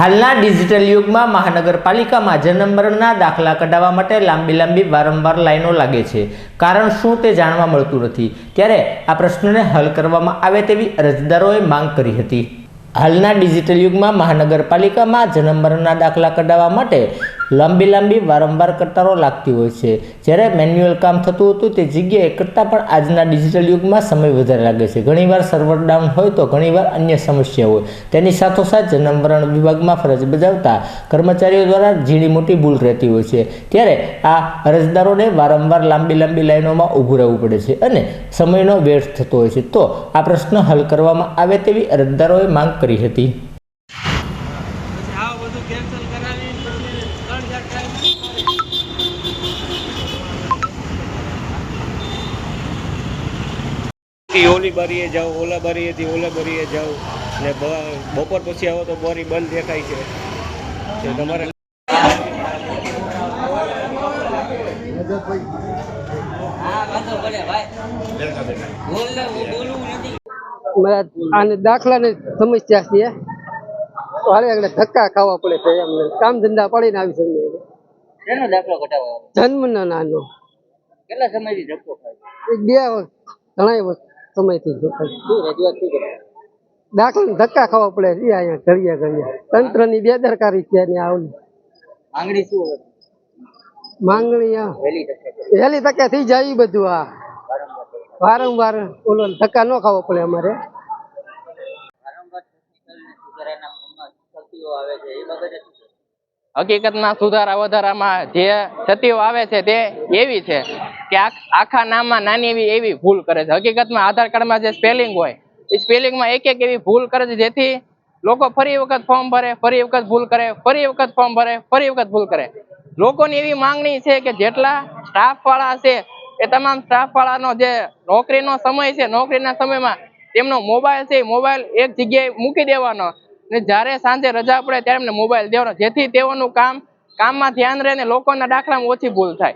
હાલના ડિજિટલ યુગમાં મહાનગરપાલિકામાં જન્મમરણના દાખલા કઢાવવા માટે લાંબી લાંબી વારંવાર લાઈનો લાગે છે. કારણ શું તે જાણવા મળતું નથી. ત્યારે આ પ્રશ્નને હલ કરવામાં આવે તેવી અરજદારોએ માંગ કરી હતી. હાલના ડિજિટલ યુગમાં મહાનગરપાલિકામાં જન્મમરણના દાખલા કઢાવવા માટે લાંબી લાંબી વારંવાર કતારો લાગતી હોય છે. જ્યારે મેન્યુઅલ કામ થતું હતું તે જગ્યાએ કરતાં પણ આજના ડિજિટલ યુગમાં સમય વધારે લાગે છે. ઘણીવાર સર્વર ડાઉન હોય તો ઘણીવાર અન્ય સમસ્યા હોય. તેની સાથોસાથ જન્મવરણ વિભાગમાં ફરજ બજાવતા કર્મચારીઓ દ્વારા ઝીણી મોટી ભૂલ રહેતી હોય છે. ત્યારે આ અરજદારોને વારંવાર લાંબી લાંબી લાઈનોમાં ઊભું રહેવું પડે છે અને સમયનો વ્યર્થ થતો હોય છે. તો આ પ્રશ્ન હલ કરવામાં આવે તેવી અરજદારોએ માંગ કરી હતી પછી આ બધું કેન્સલ કરાવી પછી ત્રણ ચાર ટાઈમ કે ઓલી બારીએ જાઓ ઓલા બારીએથી ઓલા બારીએ જાઓ ને બપોર પછી આવો તો બોરી બંધ દેખાય છે. તમારે મારા આને દાખલાની સમસ્યા છે. વારે આગળ ધક્કા ખાવા પડે છે એમને કામ ધંધા પડીને આવી શકે શેનો દાખલો જન્મનો નાનો. કેટલા સમયથી ધક્કો ખાય બે વર્ષ ઘણા વર્ષ સમયથી રજૂઆત દાખલા ધક્કા ખાવા પડે છે અહીંયા ઘડિયા ઘડિયા. તંત્રની બેદરકારી છે ને આવની માંગણી શું માંગણી વહેલી તકે થઈ જાય બધું આ વારંવાર ઓલો ધક્કા ન ખાવો પડે અમારે. હકીકત ને? હકીકતમાં સુધારા વધારામાં જે ક્ષતિઓ આવે છે તે એવી છે. કે આ- આખા નામમાં નાની એવી એવી ભૂલ કરે છે. હકીકતમાં આધાર કાર્ડમાં જે સ્પેલિંગ હોય, એ સ્પેલિંગમાં એક એક એવી ભૂલ કરે છે, જેથી લોકો ફરી વખત ફોર્મ ભરે, ફરી વખત ભૂલ કરે, ફરી વખત ફોર્મ ભરે, ફરી વખત ભૂલ કરે. લોકોની એવી માંગણી છે કે જેટલા સ્ટાફવાળા છે, એ તમામ સ્ટાફ વાળાનો જે નોકરીનો સમય છે, નોકરીના સમયમાં તેમનો મોબાઈલ છે મોબાઈલ એક જગ્યાએ મૂકી દેવાનો ને જ્યારે સાંજે રજા પડે ત્યારે એમને મોબાઈલ દેવાનો. જેથી તેઓનું કામ કામમાં ધ્યાન રહે ને લોકોના દાખલામાં ઓછી ભૂલ થાય.